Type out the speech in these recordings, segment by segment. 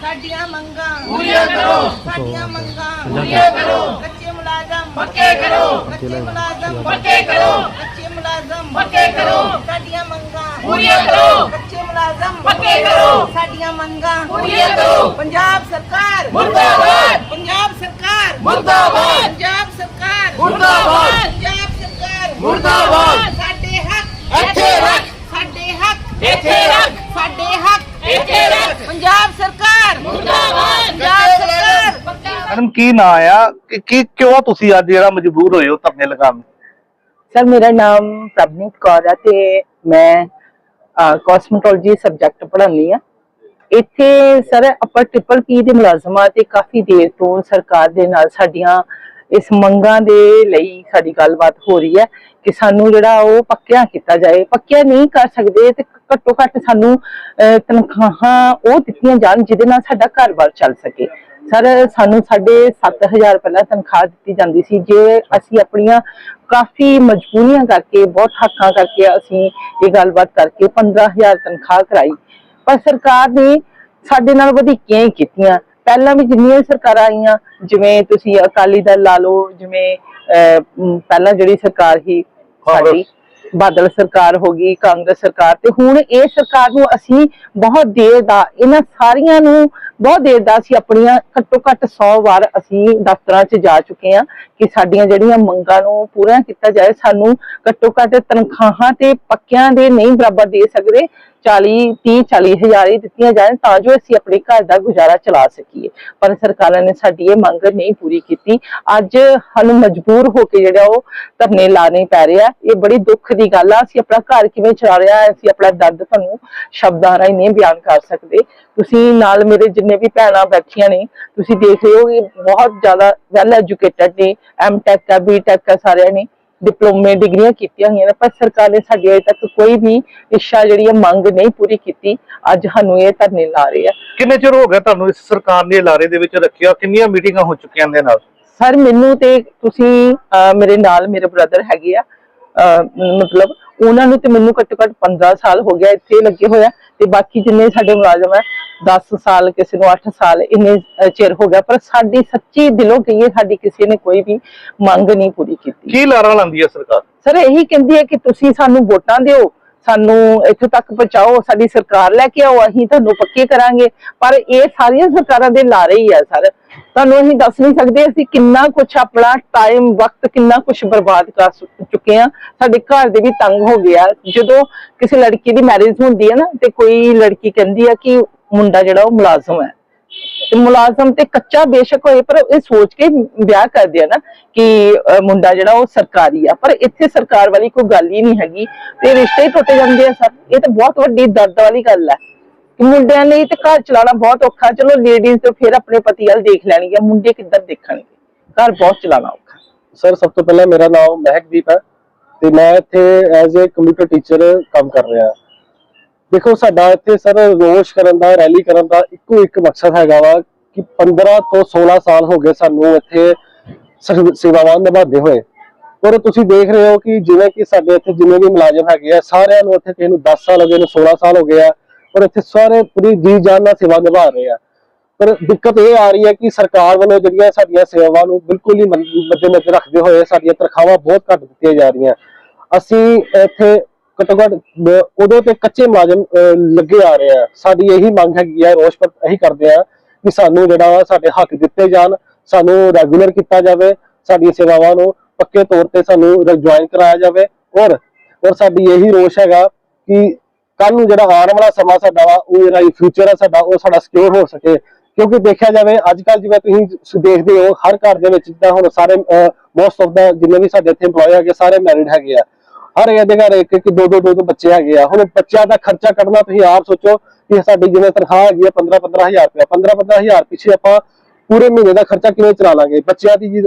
ਸਾਡੀਆਂ ਮੰਗਾਂ। ਪੂਰੀਆਂ ਕਰੋ। ਸਾਡੀਆਂ ਮੰਗਾਂ। ਪੂਰੀਆਂ ਕਰੋ। ਕੱਚੇ ਮੁਲਾਜ਼ਮ। ਪੱਕੇ ਕਰੋ। ਕੱਚੇ ਮੁਲਾਜ਼ਮ। ਪੱਕੇ ਕਰੋ। ਕੱਚੇ ਮੁਲਾਜ਼ਮ। ਪੱਕੇ ਕਰੋ। ਸਾਡੀਆਂ ਮੰਗਾਂ। ਪੂਰੀਆਂ ਕਰੋ। ਕੱਚੇ ਮੁਲਾਜ਼ਮ। ਪੱਕੇ ਕਰੋ। ਸਾਡੀਆਂ ਮੰਗਾਂ। ਪੂਰੀਆਂ ਕਰੋ। ਪੰਜਾਬ ਸਰਕਾਰ। ਮੁਰਦਾਬਾਦ ਪੰਜਾਬ ਸਰਕਾਰ ਮੁਰਦਾਬਾਦ ਪੰਜਾਬ ਸਰਕਾਰ ਮੁਰਦਾਬਾਦ ਪੰਜਾਬ ਸਰਕਾਰ ਮੁਰਦਾਬਾਦ ਸਾਡੇ ਹੱਕ ਇੱਥੇ ਰੱਖ ਸਾਡੇ ਹੱਕ ਇੱਥੇ ਰੱਖ ਸਾਡੇ ਹੱਕ ਇੱਥੇ ਰੱਖ ਪੰਜਾਬ ਸਰਕਾਰ ਮੁਰਦਾਬਾਦ ਪੰਜਾਬ ਸਰਕਾਰ ਮੈਡਮ, ਕੀ ਨਾਂ ਆ? ਕਿ ਕੀ ਕਿਉਂ ਤੁਸੀਂ ਅੱਜ ਜਿਹੜਾ ਮਜਬੂਰ ਹੋਏ ਹੋ ਧਰਨੇ ਲਗਾਉਣ? ਨੂੰ? ਸਰ, ਮੇਰਾ ਨਾਮ ਪ੍ਰਭਨੀਤ ਕੌਰ ਹੈ ਤੇ ਮੈਂ ਕਾਸਮੈਟੋਲੋਜੀ ਸਬਜੈਕਟ ਪੜ੍ਹਾਉਂਦੀ ਆ। ਇੱਥੇ ਸਰ, ਆਪਾਂ ਟ੍ਰਿਪਲ ਪੀ ਦੇ ਮੁਲਾਜ਼ਮਾਂ ਤੇ ਕਾਫੀ ਦੇਰ ਤੋਂ ਸਰਕਾਰ ਦੇ ਨਾਲ ਸਾਡੀਆਂ ਇਸ ਮੰਗਾਂ ਦੇ ਲਈ ਸਾਡੀ ਗੱਲਬਾਤ ਹੋ ਰਹੀ ਹੈ ਕਿ ਸਾਨੂੰ ਜਿਹੜਾ ਉਹ ਪੱਕਿਆ ਕੀਤਾ ਜਾਏ। ਪੱਕਿਆ ਨਹੀਂ ਕਰ ਸਕਦੇ ਤੇ ਘੱਟੋ ਘੱਟ ਸਾਨੂੰ ਤਨਖਾਹਾਂ ਉਹ ਦਿੱਤੀਆਂ ਜਾਣ ਜਿਹਦੇ ਨਾਲ ਸਾਡਾ ਘਰ-ਬਾਰ ਚੱਲ ਸਕੇ। ਸਰ ਸਾਨੂੰ ਸਾਡੇ 7000 ਪਹਿਲਾਂ ਤਨਖਾਹ ਦਿੱਤੀ ਜਾਂਦੀ ਸੀ ਜੇ ਅਸੀਂ ਆਪਣੀਆਂ ਕਾਫੀ ਮਜਬੂਰੀਆਂ ਕਰਕੇ ਬਹੁਤ ਹੱਕਾਂ ਕਰਕੇ ਅਸੀਂ ਇਹ ਗੱਲਬਾਤ ਕਰਕੇ 15000 ਤਨਖਾਹ ਕਰਾਈ। ਪਰ ਸਰਕਾਰ ਨੇ ਸਾਡੇ ਨਾਲ ਵਧੀਕੀਆਂ ਹੀ ਕੀਤੀਆਂ। ਪਹਿਲਾਂ ਵੀ ਜਿੰਨੀਆਂ ਸਰਕਾਰਾਂ ਆਈਆਂ ਜਿਵੇਂ ਤੁਸੀਂ ਅਕਾਲੀ ਦਲ ਲਾ ਲਓ ਜਿਵੇਂ ਪਹਿਲਾਂ ਜਿਹੜੀ ਸਰਕਾਰ ਸੀ ਸਾਡੀ ਬਾਦਲ ਸਰਕਾਰ ਹੋ ਗਈ ਕਾਂਗਰਸ ਸਰਕਾਰ ਤੇ ਹੁਣ ਇਹ ਸਰਕਾਰ ਨੂੰ ਅਸੀਂ ਬਹੁਤ ਦੇਰ ਦਾ ਇਹਨਾਂ ਸਾਰੀਆਂ ਨੂੰ ਬਹੁਤ ਦੇਰ ਦਾ ਅਸੀਂ ਆਪਣੀਆਂ ਘੱਟੋ ਘੱਟ 100 ਵਾਰ ਅਸੀਂ ਦਫ਼ਤਰਾਂ 'ਚ ਜਾ ਚੁੱਕੇ ਹਾਂ ਕਿ ਸਾਡੀਆਂ ਜਿਹੜੀਆਂ ਮੰਗਾਂ ਨੂੰ ਪੂਰਾ ਕੀਤਾ ਜਾਏ, ਸਾਨੂੰ ਘੱਟੋ ਘੱਟ ਤਨਖਾਹਾਂ ਤੇ ਪੱਕਿਆਂ ਦੇ ਨਹੀਂ ਬਰਾਬਰ ਦੇ ਸਕਦੇ 40 30 40 ਹਜ਼ਾਰ ਹੀ ਦਿੱਤੀਆਂ ਜਾਣ ਤਾਂ ਜੋ ਅਸੀਂ ਆਪਣੇ ਘਰ ਦਾ ਗੁਜ਼ਾਰਾ ਚਲਾ ਸਕੀਏ। ਪਰ ਸਰਕਾਰਾਂ ਨੇ ਸਾਡੀ ਇਹ ਮੰਗ ਨਹੀਂ ਪੂਰੀ ਕੀਤੀ। ਅੱਜ ਸਾਨੂੰ ਮਜਬੂਰ ਹੋ ਕੇ ਜਿਹੜਾ ਉਹ ਧਰਨੇ ਲਾਣੇ ਪੈ ਰਿਹਾ, ਇਹ ਬੜੀ ਦੁੱਖ ਦੀ ਗੱਲ ਆ। ਅਸੀਂ ਆਪਣਾ ਘਰ ਕਿਵੇਂ ਚਲਾ ਰਿਹਾ ਅਸੀਂ ਆਪਣਾ ਦਰਦ ਤੁਹਾਨੂੰ ਸ਼ਬਦਾਂ ਰਾਹੀਂ ਨਹੀਂ ਬਿਆਨ ਕਰ ਸਕਦੇ। ਤੁਸੀਂ ਨਾਲ ਮੇਰੇ ਜਿੰਨੇ ਵੀ ਭੈਣਾਂ ਬੈਠੀਆਂ ਨੇ ਤੁਸੀਂ ਦੇਖ ਰਹੇ ਹੋ ਕਿ ਬਹੁਤ ਜ਼ਿਆਦਾ ਵੈਲ ਐਜੂਕੇਟਡ ਨੇ ਐਮ ਟੈਕ ਆ ਬੀ ਟੈਕ ਆ ਸਾਰਿਆਂ ਨੇ ਡਿਪਲੋਮੇ ਡਿਗਰੀਆਂ ਕੀਤੀਆਂ ਹੋਈਆਂ ਨੇ ਪਰ ਸਰਕਾਰ ਨੇ ਸਾਡੀ ਅਜੇ ਤੱਕ ਕੋਈ ਵੀ ਇੱਛਾ ਜਿਹੜੀ ਹੈ ਮੰਗ ਨਹੀਂ ਪੂਰੀ ਕੀਤੀ। ਅੱਜ ਸਾਨੂੰ ਇਹ ਧਰਨੇ ਲਾ ਰਹੇ ਆ। ਕਿੰਨੇ ਚਿਰ ਹੋ ਗਿਆ ਤੁਹਾਨੂੰ ਇਸ ਸਰਕਾਰ ਨੇ ਲਾਰੇ ਦੇ ਵਿੱਚ ਰੱਖਿਆ? ਕਿੰਨੀਆਂ ਮੀਟਿੰਗਾਂ ਹੋ ਚੁੱਕੀਆਂ ਦੇ ਨਾਲ? ਸਰ ਮੈਨੂੰ ਤੇ ਤੁਸੀਂ ਮੇਰੇ ਨਾਲ ਮੇਰੇ ਬ੍ਰਦਰ ਹੈਗੇ ਆ। ਮਤਲਬ ਉਹਨਾਂ ਨੂੰ ਤੇ ਮੈਨੂੰ ਘੱਟੋ ਘੱਟ 15 ਸਾਲ ਹੋ ਗਿਆ ਇੱਥੇ ਲੱਗੇ ਹੋਇਆ ਤੇ ਬਾਕੀ ਜਿੰਨੇ ਸਾਡੇ ਮੁਲਾਜ਼ਮ ਹੈ 10 ਸਾਲ ਕਿਸੇ ਨੂੰ 8 ਸਾਲ ਇੰਨੇ ਚਿਰ ਹੋ ਗਿਆ। ਪਰ ਸਾਡੀ ਸੱਚੀ ਦਿਲੋਂ ਕਹੀਏ ਸਾਡੀ ਕਿਸੇ ਨੇ ਕੋਈ ਵੀ ਮੰਗ ਨਹੀਂ ਪੂਰੀ ਕੀਤੀ। ਕੀ ਲਾਰਾ ਲਾਉਂਦੀ ਹੈ ਸਰਕਾਰ? ਸਰ ਇਹੀ ਕਹਿੰਦੀ ਹੈ ਕਿ ਤੁਸੀਂ ਸਾਨੂੰ ਵੋਟਾਂ ਦਿਓ ਸਾਨੂੰ ਇੱਥੇ ਤੱਕ ਪਹੁੰਚਾਓ, ਸਾਡੀ ਸਰਕਾਰ ਲੈ ਕੇ ਆਓ, ਅਸੀਂ ਤੁਹਾਨੂੰ ਪੱਕੇ ਕਰਾਂਗੇ। ਪਰ ਇਹ ਸਾਰੀਆਂ ਸਰਕਾਰਾਂ ਦੇ ਲਾਰੇ ਹੀ ਆ ਸਰ। ਤੁਹਾਨੂੰ ਅਸੀਂ ਦੱਸ ਨਹੀਂ ਸਕਦੇ ਅਸੀਂ ਕਿੰਨਾ ਕੁਝ ਆਪਣਾ ਟਾਈਮ ਵਕਤ, ਕਿੰਨਾ ਕੁਝ ਬਰਬਾਦ ਕਰ ਚੁੱਕੇ ਆ ਸਾਡੇ ਘਰ ਦੇ ਵੀ ਤੰਗ ਹੋ ਗਿਆ ਜਦੋਂ ਕਿਸੇ ਲੜਕੀ ਦੀ ਮੈਰਿਜ ਹੁੰਦੀ ਹੈ ਨਾ, ਤੇ ਕੋਈ ਲੜਕੀ ਕਹਿੰਦੀ ਆ ਕਿ ਮੁੰਡਾ ਜਿਹੜਾ ਉਹ ਮੁਲਾਜ਼ਮ ਹੈ। ਮੁਲਾਜ਼ਮ ਤੇ ਕੱਚਾ ਬੇਸ਼ੱਕ ਹੋਏ, ਪਰ ਇਹ ਸੋਚ ਕੇ ਵਿਆਹ ਕਰਦੇ ਆ ਨਾ ਕਿ ਮੁੰਡਾ ਜਿਹੜਾ ਉਹ ਸਰਕਾਰੀ ਆ। ਪਰ ਇੱਥੇ ਸਰਕਾਰ ਵਾਲੀ ਕੋਈ ਗੱਲ ਹੀ ਨਹੀਂ ਹੈਗੀ। ਤੇ ਰਿਸ਼ਤੇ ਹੀ ਟੁੱਟ ਜਾਂਦੇ ਆ ਸਰ। ਇਹ ਤਾਂ ਬਹੁਤ ਵੱਡੀ ਦਰਦ ਵਾਲੀ ਗੱਲ ਹੈ ਕਿ ਮੁੰਡਿਆਂ ਲਈ ਤੇ ਘਰ ਚਲਾਉਣਾ ਬਹੁਤ ਔਖਾ। ਚਲੋ ਲੇਡੀਜ਼ ਤੇ ਫਿਰ ਆਪਣੇ ਪਤੀ ਵੱਲ ਦੇਖ ਲੈਣਗੀਆਂ ਮੁੰਡੇ ਕਿੱਧਰ ਦੇਖਣਗੇ। ਘਰ ਬਹੁਤ ਚਲਾਉਣਾ ਔਖਾ। ਸਰ, ਸਭ ਤੋਂ ਪਹਿਲਾਂ ਮੇਰਾ ਨਾਮ ਮਹਿਕਦੀਪ ਹੈ। ਤੇ ਮੈਂ ਇੱਥੇ ਐਜ਼ ਅ ਕੰਪਿਊਟਰ ਟੀਚਰ ਕੰਮ ਕਰ ਰਿਹਾ। ਹਾਂ ਦੇਖੋ, ਸਾਡਾ ਇੱਥੇ ਸਰ ਰੋਸ਼ ਕਰਨ ਦਾ, ਰੈਲੀ ਕਰਨ ਦਾ ਇੱਕੋ ਇੱਕ ਮਕਸਦ ਹੈਗਾ ਵਾ ਕਿ 15 ਤੋਂ 16 ਸਾਲ ਹੋ ਗਏ ਸਾਨੂੰ ਇੱਥੇ ਸੇਵਾਵਾਂ ਨਿਭਾਉਂਦੇ ਹੋਏ। ਔਰ ਤੁਸੀਂ ਦੇਖ ਰਹੇ ਹੋ ਕਿ ਜਿਵੇਂ ਕਿ ਸਾਡੇ ਇੱਥੇ ਜਿੰਨੇ ਵੀ ਮੁਲਾਜ਼ਮ ਹੈਗੇ ਆ, ਸਾਰਿਆਂ ਨੂੰ ਇੱਥੇ ਕਿਸੇ ਨੂੰ 10 ਸਾਲ ਹੋ ਗਏ ਨੇ 16 ਸਾਲ ਹੋ ਗਏ ਆ, ਔਰ ਇੱਥੇ ਸਾਰੇ ਪੂਰੀ ਜੀ ਜਾਨ ਨਾਲ ਸੇਵਾ ਨਿਭਾ ਰਹੇ ਆ। ਪਰ ਦਿੱਕਤ ਇਹ ਆ ਰਹੀ ਹੈ ਕਿ ਸਰਕਾਰ ਵੱਲੋਂ ਜਿਹੜੀਆਂ ਸਾਡੀਆਂ ਸੇਵਾਵਾਂ ਨੂੰ ਬਿਲਕੁਲ ਹੀ ਮੱਦੇਨਜ਼ਰ ਰੱਖਦੇ ਹੋਏ ਸਾਡੀਆਂ ਤਨਖਾਹਾਂ ਬਹੁਤ ਘੱਟ ਦਿੱਤੀਆਂ ਜਾ ਰਹੀਆਂ। ਅਸੀਂ ਇੱਥੇ ਘੱਟੋ ਘੱਟ ਉਦੋਂ ਤੇ ਕੱਚੇ ਮੁਲਾਜ਼ਮ ਲੱਗੇ ਆ ਰਹੇ ਆ। ਸਾਡੀ ਇਹੀ ਮੰਗ ਹੈਗੀ ਹੈ ਰੋਸ਼ ਪਰ ਇਹੀ ਕਰਦੇ ਆ ਕਿ ਸਾਨੂੰ ਜਿਹੜਾ ਸਾਡੇ ਹੱਕ ਦਿੱਤੇ ਜਾਣ, ਸਾਨੂੰ ਰੈਗੂਲਰ ਕੀਤਾ ਜਾਵੇ, ਸਾਡੀਆਂ ਸੇਵਾਵਾਂ ਨੂੰ ਪੱਕੇ ਤੌਰ ਤੇ ਸਾਨੂੰ ਜੁਆਇਨ ਕਰਾਇਆ ਜਾਵੇ। ਔਰ ਔਰ ਸਾਡੀ ਇਹੀ ਰੋਸ਼ ਹੈਗਾ ਕਿ ਕੱਲ ਨੂੰ ਜਿਹੜਾ ਆਉਣ ਵਾਲਾ ਸਮਾਂ ਸਾਡਾ ਵਾ, ਉਹ ਜਿਹੜਾ ਫਿਊਚਰ ਹੈ ਸਾਡਾ, ਉਹ ਸਾਡਾ ਸਿਕਿਉਰ ਹੋ ਸਕੇ। ਕਿਉਂਕਿ ਦੇਖਿਆ ਜਾਵੇ ਅੱਜ ਕੱਲ ਜਿਵੇਂ ਤੁਸੀਂ ਦੇਖਦੇ ਹੋ, ਹਰ ਘਰ ਦੇ ਵਿੱਚ ਜਿੱਦਾਂ ਹੁਣ ਸਾਰੇ ਮੋਸਟ ਆਫ ਦਾ ਜਿੰਨੇ ਵੀ ਸਾਡੇ ਇੱਥੇ EMPLOYE ਹੈਗੇ, ਸਾਰੇ ਮੈਰਿਡ ਹੈਗੇ ਆ। ਹਰ ਇੱਕ ਦੇ ਘਰ ਇੱਕ ਇੱਕ ਦੋ ਦੋ ਦੋ ਦੋ ਬੱਚੇ ਹੈਗੇ ਆ। ਹੁਣ ਬੱਚਿਆਂ ਦਾ ਖਰਚਾ ਕੱਢਣਾ ਤੁਸੀਂ ਆਪ ਸੋਚੋ ਕਿ ਸਾਡੀ ਜਿਵੇਂ ਤਨਖਾਹ ਹੈਗੀ ਆ 15 15000 ਰੁਪਏ 15 15000 ਪਿੱਛੇ ਆਪਾਂ ਪੂਰੇ ਮਹੀਨੇ ਦਾ ਖਰਚਾ ਕਿਵੇਂ ਚਲਾ ਲਾਂਗੇ? ਬੱਚਿਆਂ ਦੀ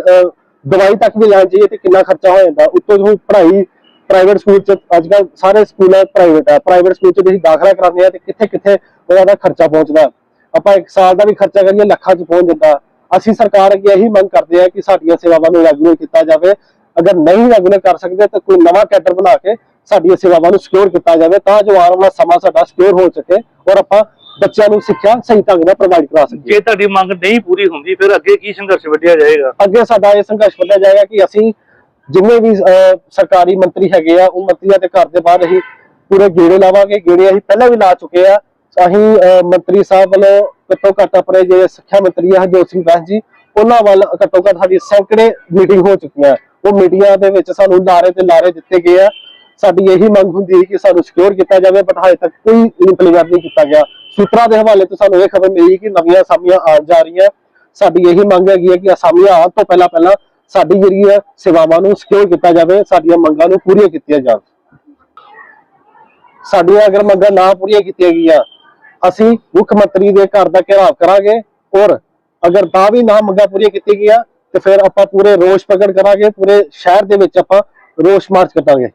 ਦਵਾਈ ਤੱਕ ਵੀ ਲੈਣ ਜਾਈਏ ਤੇ ਕਿੰਨਾ ਖਰਚਾ ਹੋ ਜਾਂਦਾ। ਉੱਤੋਂ ਜੋ ਪੜ੍ਹਾਈ ਪ੍ਰਾਈਵੇਟ ਸਕੂਲ ਚ ਅੱਜ ਕੱਲ ਸਾਰੇ ਸਕੂਲ ਪ੍ਰਾਈਵੇਟ ਆ। ਪ੍ਰਾਈਵੇਟ ਸਕੂਲ ਚ ਤੁਸੀਂ ਦਾਖਲਾ ਕਰਾਉਂਦੇ ਆ ਤੇ ਕਿੱਥੇ ਕਿੱਥੇ ਉਹਦਾ ਦਾ ਖਰਚਾ ਪਹੁੰਚਦਾ। ਆਪਾਂ ਇੱਕ ਸਾਲ ਦਾ ਵੀ ਖਰਚਾ ਕਰੀਏ, ਲੱਖਾਂ ਚ ਪਹੁੰਚ ਜਾਂਦਾ। ਅਸੀਂ ਸਰਕਾਰ ਅੱਗੇ ਇਹੀ ਮੰਗ ਕਰਦੇ ਆ ਕਿ ਸਾਡੀਆਂ ਸੇਵਾਵਾਂ ਨੂੰ ਰੈਗੂਲਰ ਕੀਤਾ ਜਾਵੇ। ਅਗਰ ਨਹੀਂ ਰੈਗੂਲਰ ਕਰ ਸਕਦੇ ਤਾਂ ਕੋਈ ਨਵਾਂ ਕੈਡਰ ਬਣਾ ਕੇ ਸਾਡੀਆਂ ਸੇਵਾਵਾਂ ਨੂੰ ਸਿਕਿਉਰ ਕੀਤਾ ਜਾਵੇ ਤਾਂ ਜੋ ਆਉਣ ਵਾਲਾ ਸਮਾਂ ਸਾਡਾ ਸਿਕਿਉਰ ਹੋ ਸਕੇ ਔਰ ਆਪਾਂ ਬੱਚਿਆਂ ਨੂੰ ਸਿੱਖਿਆ ਸਹੀ ਢੰਗ ਨਾਲ ਪ੍ਰੋਵਾਈਡ ਕਰਾ ਸਕੀਏ। ਜੇ ਤੁਹਾਡੀ ਮੰਗ ਨਹੀਂ ਪੂਰੀ ਹੁੰਦੀ ਫਿਰ ਅੱਗੇ ਕੀ ਸੰਘਰਸ਼ ਵਧਿਆ ਜਾਏਗਾ? ਅੱਗੇ ਸਾਡਾ ਇਹ ਸੰਘਰਸ਼ ਵਧਿਆ ਜਾਏਗਾ ਕਿ ਅਸੀਂ ਜਿੰਨੇ ਵੀ ਸਰਕਾਰੀ ਮੰਤਰੀ ਹੈਗੇ ਆ ਉਹ ਮੰਤਰੀਆਂ ਦੇ ਘਰ ਦੇ ਬਾਹਰ ਅਸੀਂ ਪੂਰੇ ਗੇੜੇ ਲਾਵਾਂਗੇ। ਗੇੜੇ ਅਸੀਂ ਪਹਿਲਾਂ ਵੀ ਲਾ ਚੁੱਕੇ ਆ। ਅਸੀਂ ਮੰਤਰੀ ਸਾਹਿਬ ਵੱਲੋਂ ਘੱਟੋ ਘੱਟ ਆਪਣੇ ਜਿਹੜੇ ਸਿੱਖਿਆ ਮੰਤਰੀ ਆ ਹਰਜੋਤ ਸਿੰਘ ਬੈਂਸ ਜੀ ਉਹਨਾਂ ਵੱਲ ਘੱਟੋ ਘੱਟ ਸਾਡੀ ਸੈਂਕੜੇ ਮੀਟਿੰਗ ਹੋ ਚੁੱਕੀਆਂ। ਉਹ ਮੀਡੀਆ ਦੇ ਵਿੱਚ ਸਾਨੂੰ ਲਾਰੇ ਤੇ ਲਾਰੇ ਦਿੱਤੇ ਗਏ ਆ। ਸਾਡੀ ਇਹੀ ਮੰਗ ਹੁੰਦੀ ਹੈ ਕਿ ਸਾਨੂੰ ਸਿਕਿਉਰ ਕੀਤਾ ਜਾਵੇ ਬਟ ਹਾਲੇ ਤੱਕ ਕੋਈ ਇੰਪਲੀਮੈਂਟ ਨਹੀਂ ਕੀਤਾ ਗਿਆ। ਸੂਤਰਾਂ ਦੇ ਹਵਾਲੇ ਤੋਂ ਸਾਨੂੰ ਇਹ ਖਬਰ ਮਿਲੀ ਕਿ ਨਵੀਆਂ ਅਸਾਮੀਆਂ ਆਉਣ ਜਾ ਰਹੀਆਂ। ਸਾਡੀ ਇਹੀ ਮੰਗ ਹੈਗੀ ਹੈ ਕਿ ਅਸਾਮੀਆਂ ਆਉਣ ਤੋਂ ਪਹਿਲਾਂ ਪਹਿਲਾਂ ਸਾਡੀ ਜਿਹੜੀ ਹੈ ਸੇਵਾਵਾਂ ਨੂੰ ਸਿਕਿਉਰ ਕੀਤਾ ਜਾਵੇ, ਸਾਡੀਆਂ ਮੰਗਾਂ ਨੂੰ ਪੂਰੀਆਂ ਕੀਤੀਆਂ ਜਾਣ। ਸਾਡੀਆਂ ਅਗਰ ਮੰਗਾਂ ਨਾ ਪੂਰੀਆਂ ਕੀਤੀਆਂ ਗਈਆਂ, ਅਸੀਂ ਮੁੱਖ ਮੰਤਰੀ ਦੇ ਘਰ ਦਾ ਘੇਰਾਵ ਕਰਾਂਗੇ ਔਰ ਅਗਰ ਤਾਂ ਵੀ ਨਾ ਮੰਗਾਂ ਪੂਰੀਆਂ ਕੀਤੀਆਂ ਗਈਆਂ ਤੇ ਫਿਰ ਆਪਾਂ ਪੂਰੇ ਰੋਸ ਪ੍ਰਗਟ ਕਰਾਂਗੇ, ਪੂਰੇ ਸ਼ਹਿਰ ਦੇ ਵਿੱਚ ਆਪਾਂ ਰੋਸ ਮਾਰਚ ਕਰਾਂਗੇ